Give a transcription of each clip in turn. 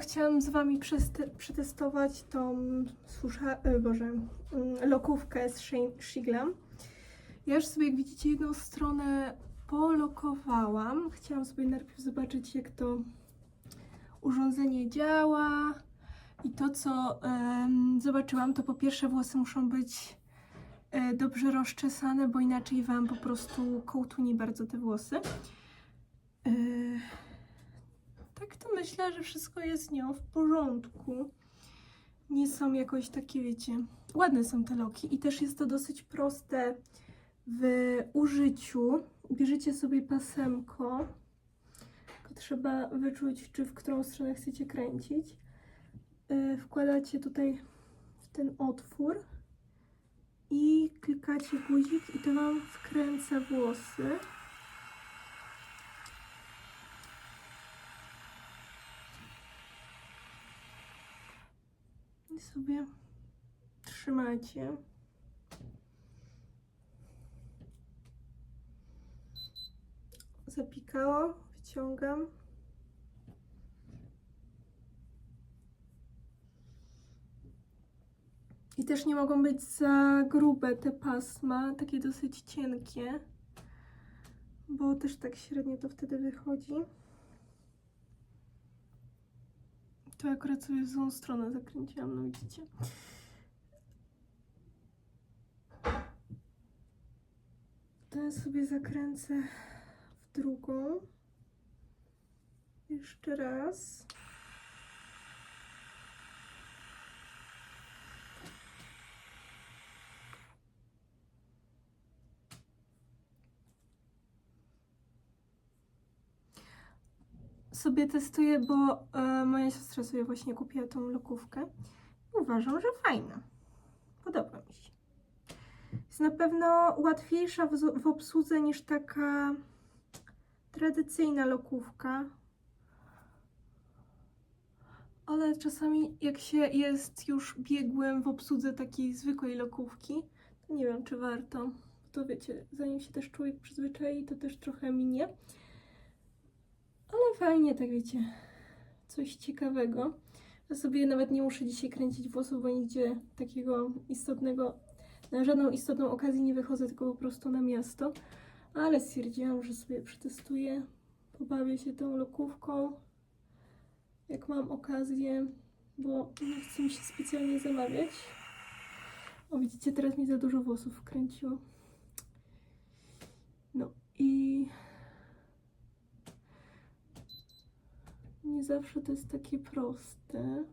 Chciałam z Wami przetestować tą susza, e, Boże, mm, lokówkę z Shi- Shigla. Ja już sobie, jak widzicie, jedną stronę polokowałam. Chciałam sobie najpierw zobaczyć, jak to urządzenie działa. I to, co zobaczyłam, to po pierwsze włosy muszą być e, dobrze rozczesane, bo inaczej Wam po prostu kołtuni bardzo te włosy. E, tak to myślę, że wszystko jest z nią w porządku. Nie są jakoś takie, wiecie, ładne są te loki i też jest to dosyć proste w użyciu. Bierzecie sobie pasemko, tylko trzeba wyczuć, czy w którą stronę chcecie kręcić. Yy, Wkładacie tutaj w ten otwór i klikacie guzik i to Wam wkręca włosy. I sobie trzymacie. Zapikało, wyciągam. I też nie mogą być za grube te pasma, takie dosyć cienkie, bo też tak średnio to wtedy wychodzi. To akurat sobie w złą stronę zakręciłam, no widzicie. Ja sobie zakręcę w drugą. Jeszcze raz. Sobie testuję, bo e, moja siostra sobie właśnie kupiła tą lokówkę. Uważam, że fajna. Podoba mi się. Jest na pewno łatwiejsza w, w obsłudze niż taka tradycyjna lokówka. Ale czasami jak się jest już biegłym w obsłudze takiej zwykłej lokówki, to nie wiem, czy warto. To wiecie, zanim się też człowiek przyzwyczai, to też trochę minie. Fajnie, tak wiecie, coś ciekawego. Ja sobie nawet nie muszę dzisiaj kręcić włosów, bo nigdzie takiego istotnego, na żadną istotną okazję nie wychodzę, tylko po prostu na miasto. Ale stwierdziłam, że sobie przetestuję, pobawię się tą lokówką, jak mam okazję, bo nie chcę mi się specjalnie zamawiać. O, widzicie, teraz mi za dużo włosów wkręciło. No i Nie zawsze to jest takie proste.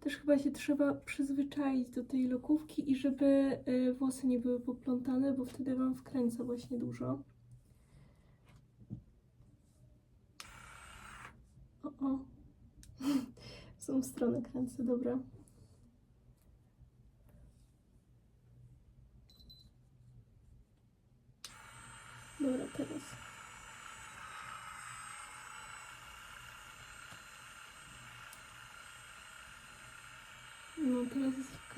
Też chyba się trzeba przyzwyczaić do tej lokówki i żeby y, włosy nie były poplątane, bo wtedy Wam wkręca właśnie dużo. O, o. W tą stronę kręcę, dobra. Dobra, teraz. No teraz jest ok.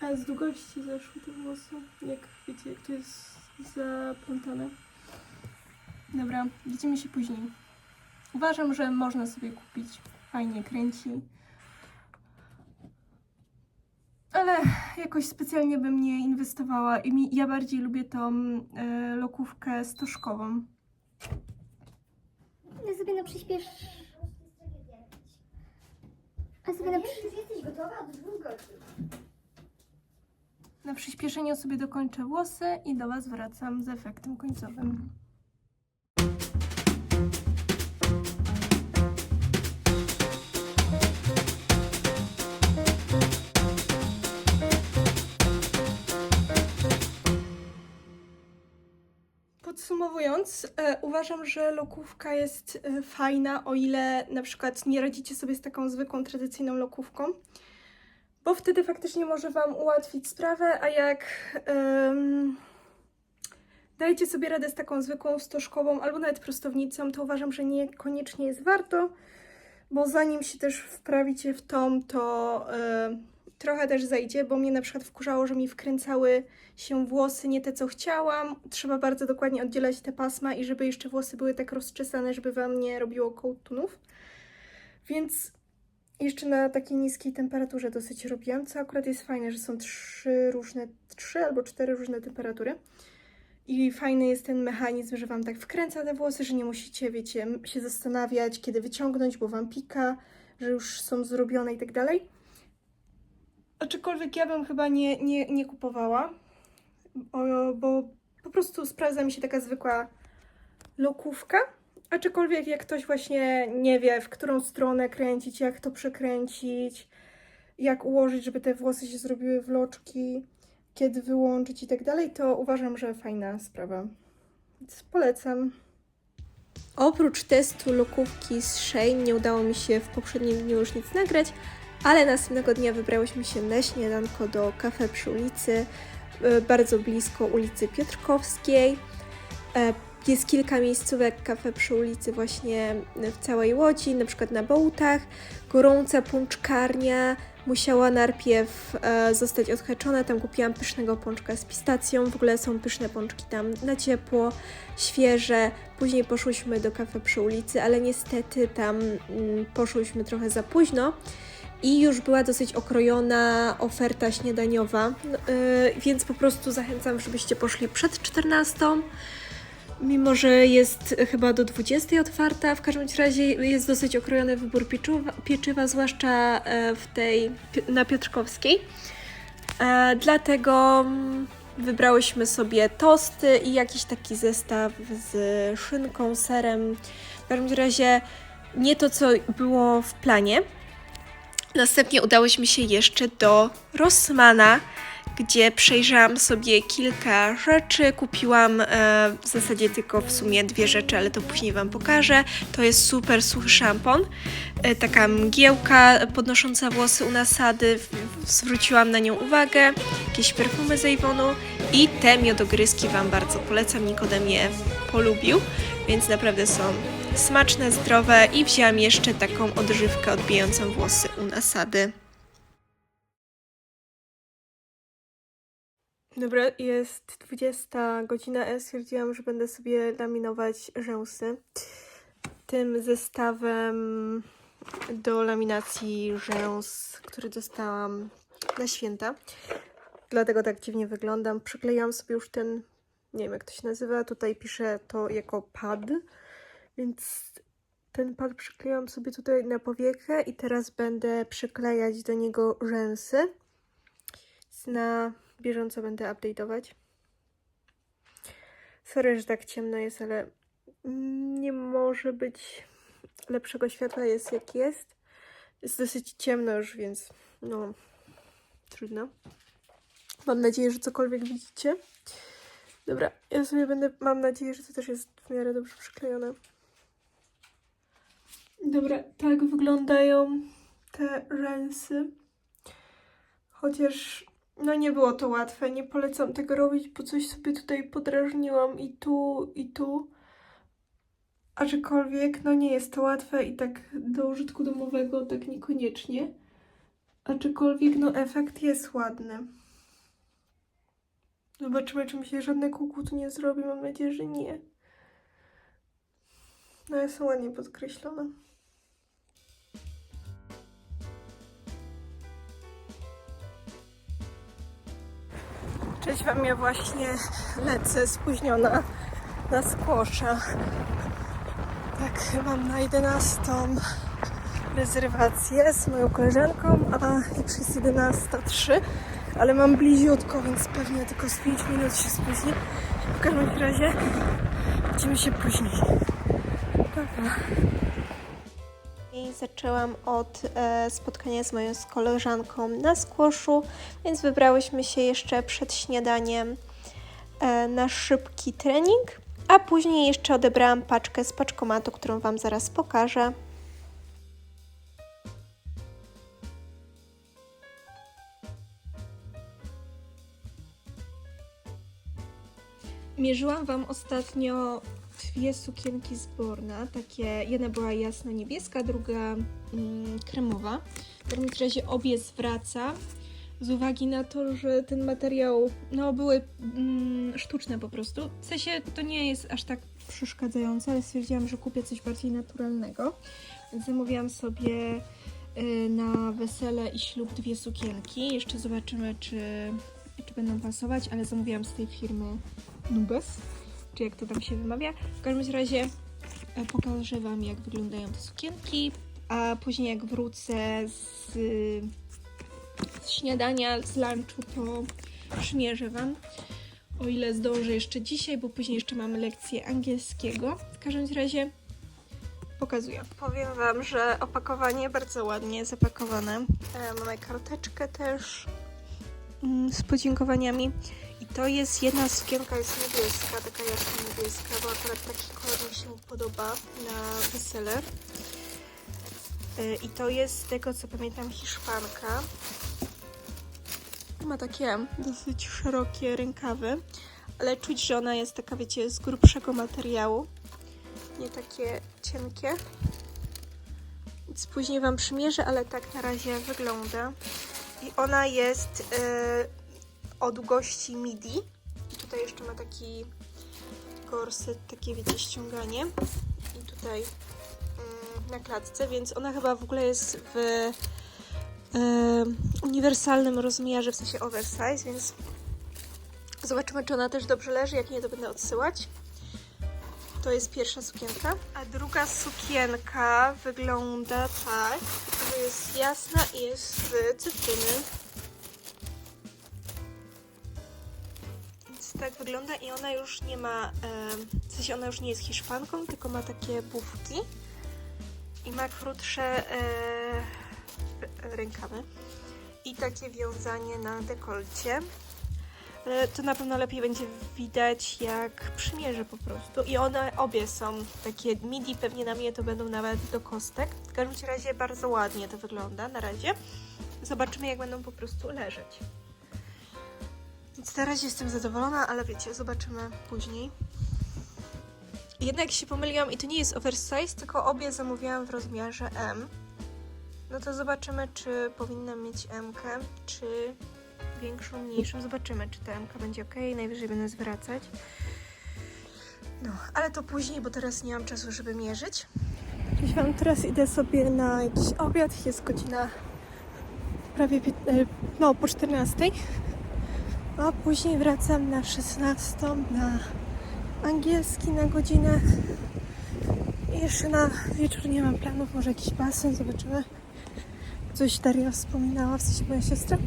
A z długości zeszły te włosy. Jak wiecie, jak to jest zaplątane. Dobra, widzimy się później. Uważam, że można sobie kupić. Fajnie kręci. Ale jakoś specjalnie bym nie inwestowała. I mi, ja bardziej lubię tą e, lokówkę stożkową. Ja sobie na przyspiesz... A sobie na przy... Jesteś gotowa od dwóch godzin. Na przyspieszeniu sobie dokończę włosy i do Was wracam z efektem końcowym. Podsumowując, e, uważam, że lokówka jest e, fajna, o ile na przykład nie radzicie sobie z taką zwykłą, tradycyjną lokówką bo wtedy faktycznie może Wam ułatwić sprawę, a jak em, dajecie sobie radę z taką zwykłą stożkową albo nawet prostownicą, to uważam, że niekoniecznie jest warto, bo zanim się też wprawicie w tą, to e, trochę też zejdzie, bo mnie na przykład wkurzało, że mi wkręcały się włosy nie te, co chciałam. Trzeba bardzo dokładnie oddzielać te pasma i żeby jeszcze włosy były tak rozczesane, żeby Wam nie robiło kołtunów. Więc jeszcze na takiej niskiej temperaturze dosyć robiłam, co akurat jest fajne, że są trzy różne, trzy albo cztery różne temperatury. I fajny jest ten mechanizm, że Wam tak wkręca te włosy, że nie musicie, wiecie, się zastanawiać, kiedy wyciągnąć, bo Wam pika, że już są zrobione i tak dalej. Aczkolwiek ja bym chyba nie, nie, nie kupowała, bo po prostu sprawdza mi się taka zwykła lokówka. Aczkolwiek jak ktoś właśnie nie wie, w którą stronę kręcić, jak to przekręcić, jak ułożyć, żeby te włosy się zrobiły w loczki, kiedy wyłączyć i tak dalej, to uważam, że fajna sprawa. Więc polecam. Oprócz testu lokówki z Shane nie udało mi się w poprzednim dniu już nic nagrać, ale następnego dnia wybrałyśmy się na śniadanko do kafe przy ulicy, e, bardzo blisko ulicy Piotrkowskiej. E, Jest kilka miejscówek kafe przy ulicy właśnie w całej Łodzi, na przykład na Bołtach. Gorąca pączkarnia musiała najpierw e, zostać odhaczona, tam kupiłam pysznego pączka z pistacją, w ogóle są pyszne pączki tam na ciepło, świeże. Później poszłyśmy do kafe przy ulicy, ale niestety tam mm, poszłyśmy trochę za późno i już była dosyć okrojona oferta śniadaniowa, no, yy, więc po prostu zachęcam, żebyście poszli przed 14. Mimo, że jest chyba do 20 otwarta, w każdym razie jest dosyć okrojony wybór pieczywa, pieczywa zwłaszcza e, w tej na Piotrkowskiej. E, dlatego mm, wybrałyśmy sobie tosty i jakiś taki zestaw z szynką, serem. W każdym razie nie to, co było w planie. Następnie udałyśmy się jeszcze do Rossmana, gdzie przejrzałam sobie kilka rzeczy. Kupiłam e, w zasadzie tylko w sumie dwie rzeczy, ale to później Wam pokażę. To jest super suchy szampon, e, taka mgiełka podnosząca włosy u nasady. Zwróciłam na nią uwagę. Jakieś perfumy z Avonu i te miodogryzki Wam bardzo polecam. Nikodem je polubił, więc naprawdę są smaczne, zdrowe i wzięłam jeszcze taką odżywkę odbijającą włosy u nasady. Dobra, jest 20 godzina. Ja stwierdziłam, że będę sobie laminować rzęsy tym zestawem do laminacji rzęs, który dostałam na święta. Dlatego tak dziwnie wyglądam. Przyklejam sobie już ten, nie wiem jak to się nazywa, tutaj piszę to jako pad, więc ten pad przyklejam sobie tutaj na powiekę i teraz będę przyklejać do niego rzęsy. Na bieżąco będę update'ować. Sorry, że tak ciemno jest, ale nie może być lepszego światła jest jak jest. Jest dosyć ciemno już, więc no trudno. Mam nadzieję, że cokolwiek widzicie. Dobra, ja sobie będę, mam nadzieję, że to też jest w miarę dobrze przyklejone. Dobra, tak wyglądają te rzęsy. Chociaż no nie było to łatwe, nie polecam tego robić, bo coś sobie tutaj podrażniłam i tu, i tu. Aczkolwiek, no nie jest to łatwe i tak do użytku domowego tak niekoniecznie. Aczkolwiek, no efekt jest ładny. Zobaczymy, czy mi się żadne kuku tu nie zrobi. Mam nadzieję, że nie. No, są ładnie podkreślone. Cześć Wam, ja właśnie lecę spóźniona na skłosza. Tak, mam na 11 rezerwację z moją koleżanką, a już jest 11.03, ale mam bliziutko, więc pewnie tylko z 5 minut się spóźni. W każdym razie widzimy się później. I zaczęłam od e, spotkania z moją z koleżanką na skłoszu, więc wybrałyśmy się jeszcze przed śniadaniem e, na szybki trening, a później jeszcze odebrałam paczkę z paczkomatu, którą Wam zaraz pokażę. Mierzyłam Wam ostatnio dwie sukienki z Borna, takie, jedna była jasno niebieska, druga mm, kremowa. W każdym razie obie zwraca. z uwagi na to, że ten materiał, no były mm, sztuczne po prostu. W sensie to nie jest aż tak przeszkadzające, ale stwierdziłam, że kupię coś bardziej naturalnego. Więc zamówiłam sobie y, na wesele i ślub dwie sukienki. Jeszcze zobaczymy, czy, czy będą pasować, ale zamówiłam z tej firmy Nubes, czy jak to tam się wymawia. W każdym razie e, pokażę Wam, jak wyglądają te sukienki, a później jak wrócę z, z śniadania, z lunchu, to przymierzę Wam. O ile zdążę jeszcze dzisiaj, bo później jeszcze mamy lekcję angielskiego. W każdym razie pokazuję. Powiem Wam, że opakowanie bardzo ładnie zapakowane. E, mamy karteczkę też mm, z podziękowaniami. I to jest jedna sukienka, jest niebieska, taka jasna niebieska, bo akurat taki kolor mi się podoba na wesele. Y, I to jest z tego co pamiętam Hiszpanka. Ma takie dosyć szerokie rękawy, ale czuć, że ona jest taka, wiecie, z grubszego materiału. Nie takie cienkie. Więc później Wam przymierzę, ale tak na razie wygląda. I ona jest y, o długości midi. I tutaj jeszcze ma taki korset, takie wiecie, ściąganie. I tutaj mm, na klatce, więc ona chyba w ogóle jest w e, uniwersalnym rozmiarze, w sensie oversize, więc zobaczymy, czy ona też dobrze leży. Jak nie, to będę odsyłać. To jest pierwsza sukienka. A druga sukienka wygląda tak, że jest jasna i jest z cytryny. Tak wygląda i ona już nie ma, w sensie ona już nie jest hiszpanką, tylko ma takie bufki i ma krótsze e, rękawy i takie wiązanie na dekolcie. Ale to na pewno lepiej będzie widać jak przymierzę po prostu. I one obie są takie midi, pewnie na mnie to będą nawet do kostek. W każdym razie bardzo ładnie to wygląda na razie. Zobaczymy jak będą po prostu leżeć. Więc na razie jestem zadowolona, ale wiecie, zobaczymy później. Jednak się pomyliłam i to nie jest oversize, tylko obie zamówiłam w rozmiarze M. No to zobaczymy, czy powinnam mieć M, czy większą, mniejszą. Zobaczymy, czy ta M będzie ok. Najwyżej będę zwracać. No, ale to później, bo teraz nie mam czasu, żeby mierzyć. Cześć Wam, teraz idę sobie na jakiś obiad. Jest godzina prawie, e, no po 14. A później wracam na 16 na angielski na godzinę. Jeszcze na wieczór nie mam planów, może jakiś basen, zobaczymy. Coś Daria wspominała, w sensie moja siostra.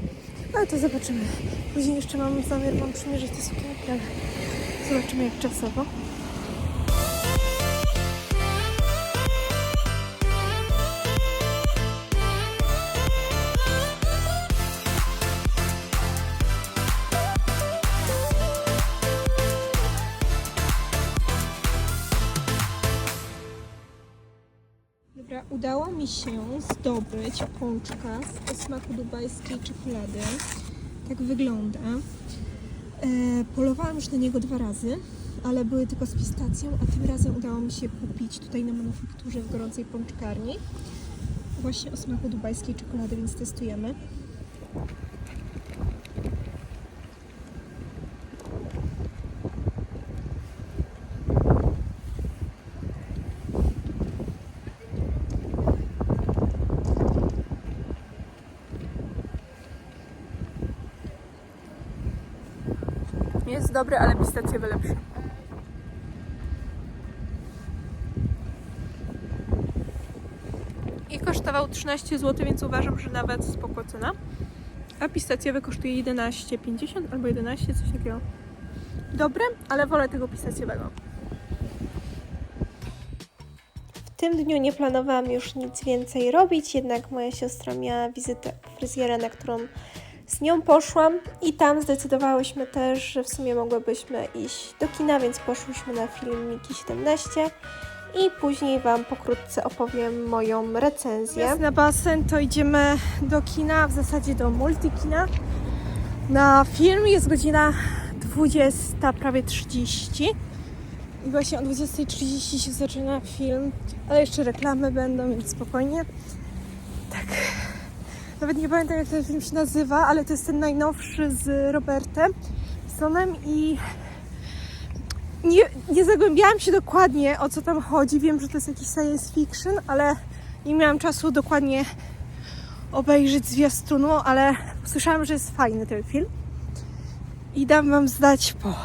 Ale to zobaczymy. Później jeszcze mam zamiar, mam przymierzyć te sukienki, ale zobaczymy jak czasowo. Udało mi się zdobyć pączka o smaku dubajskiej czekolady. Tak wygląda. E, polowałam już na niego dwa razy, ale były tylko z pistacją, a tym razem udało mi się kupić tutaj na manufakturze w gorącej pączkarni. Właśnie o smaku dubajskiej czekolady, więc testujemy. Jest dobry, ale pistacjowy lepszy. I kosztował 13 zł, więc uważam, że nawet spoko cena. A pistacjowy kosztuje 11,50 albo 11, coś takiego. Dobre, ale wolę tego pistacjowego. W tym dniu nie planowałam już nic więcej robić, jednak moja siostra miała wizytę fryzjera, na którą z nią poszłam i tam zdecydowałyśmy też, że w sumie mogłybyśmy iść do kina, więc poszłyśmy na film Miki 17 i później Wam pokrótce opowiem moją recenzję. Jest na basen, to idziemy do kina, w zasadzie do multikina. Na film jest godzina 20, prawie 30 i właśnie o 20.30 się zaczyna film, ale jeszcze reklamy będą, więc spokojnie. Tak Nawet nie pamiętam jak ten film się nazywa, ale to jest ten najnowszy z Robertem Sonem i nie, nie zagłębiałam się dokładnie o co tam chodzi. Wiem, że to jest jakiś science fiction, ale nie miałam czasu dokładnie obejrzeć zwiastunu, ale słyszałam, że jest fajny ten film. I dam wam zdać po.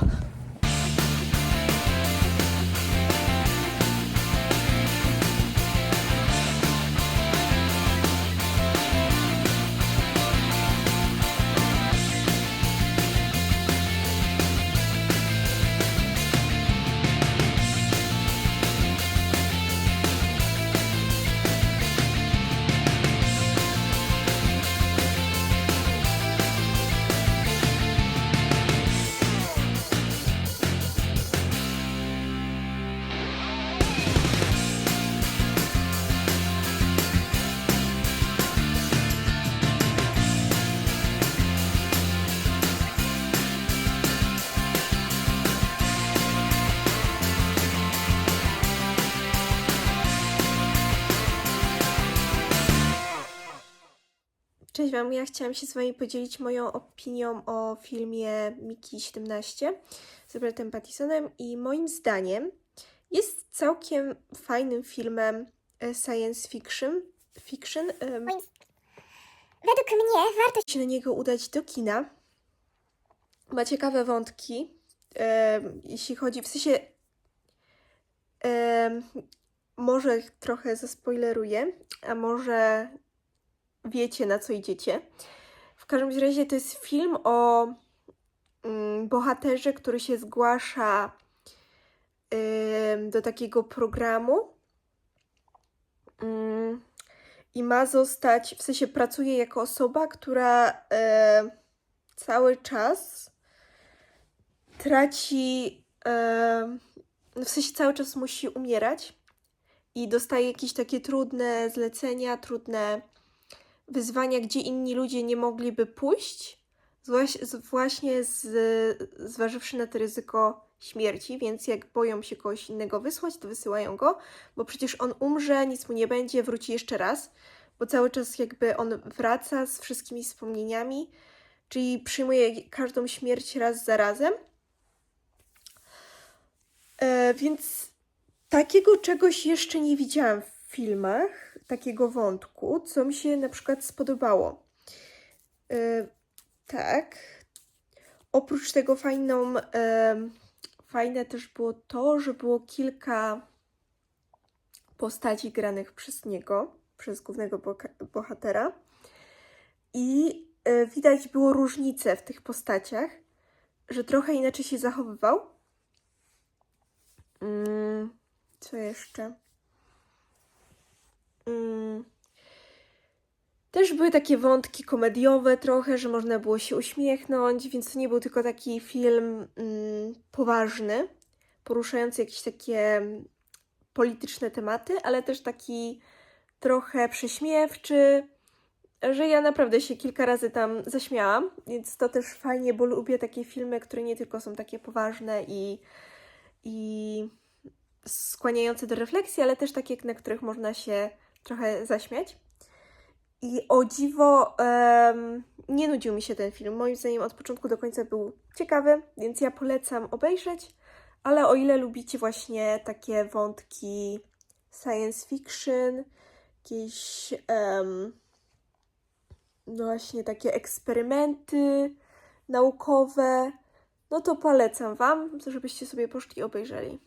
Cześć Wam, ja chciałam się z Wami podzielić moją opinią o filmie Miki 17 z Robertem Pattisonem i moim zdaniem jest całkiem fajnym filmem e, science fiction. fiction. Według mnie warto się na niego udać do kina. Ma ciekawe wątki, em, jeśli chodzi, w sensie może trochę zaspoileruję, a może wiecie na co idziecie. W każdym razie to jest film o mm, bohaterze, który się zgłasza do takiego programu mm, i ma zostać, w sensie pracuje jako osoba, która cały czas traci, w sensie cały czas musi umierać i dostaje jakieś takie trudne zlecenia, trudne wyzwania, gdzie inni ludzie nie mogliby pójść, właśnie z, zważywszy na to ryzyko śmierci, więc jak boją się kogoś innego wysłać, to wysyłają go, bo przecież on umrze, nic mu nie będzie, wróci jeszcze raz, bo cały czas jakby on wraca z wszystkimi wspomnieniami, czyli przyjmuje każdą śmierć raz za razem. E, więc takiego czegoś jeszcze nie widziałam w filmach, takiego wątku, co mi się na przykład spodobało. E, tak. Oprócz tego fajną, em, fajne też było to, że było kilka postaci granych przez niego, przez głównego bohatera. I e, widać było różnice w tych postaciach, że trochę inaczej się zachowywał. Mm, co jeszcze? Mm. Też były takie wątki komediowe trochę, że można było się uśmiechnąć, więc to nie był tylko taki film mm, poważny, poruszający jakieś takie polityczne tematy, ale też taki trochę prześmiewczy, że ja naprawdę się kilka razy tam zaśmiałam, więc to też fajnie, bo lubię takie filmy, które nie tylko są takie poważne i, i skłaniające do refleksji, ale też takie, na których można się trochę zaśmiać. I o dziwo em, nie nudził mi się ten film. Moim zdaniem od początku do końca był ciekawy, więc ja polecam obejrzeć. Ale o ile lubicie właśnie takie wątki science fiction, jakieś em, no właśnie takie eksperymenty naukowe, no to polecam Wam, żebyście sobie poszli i obejrzeli.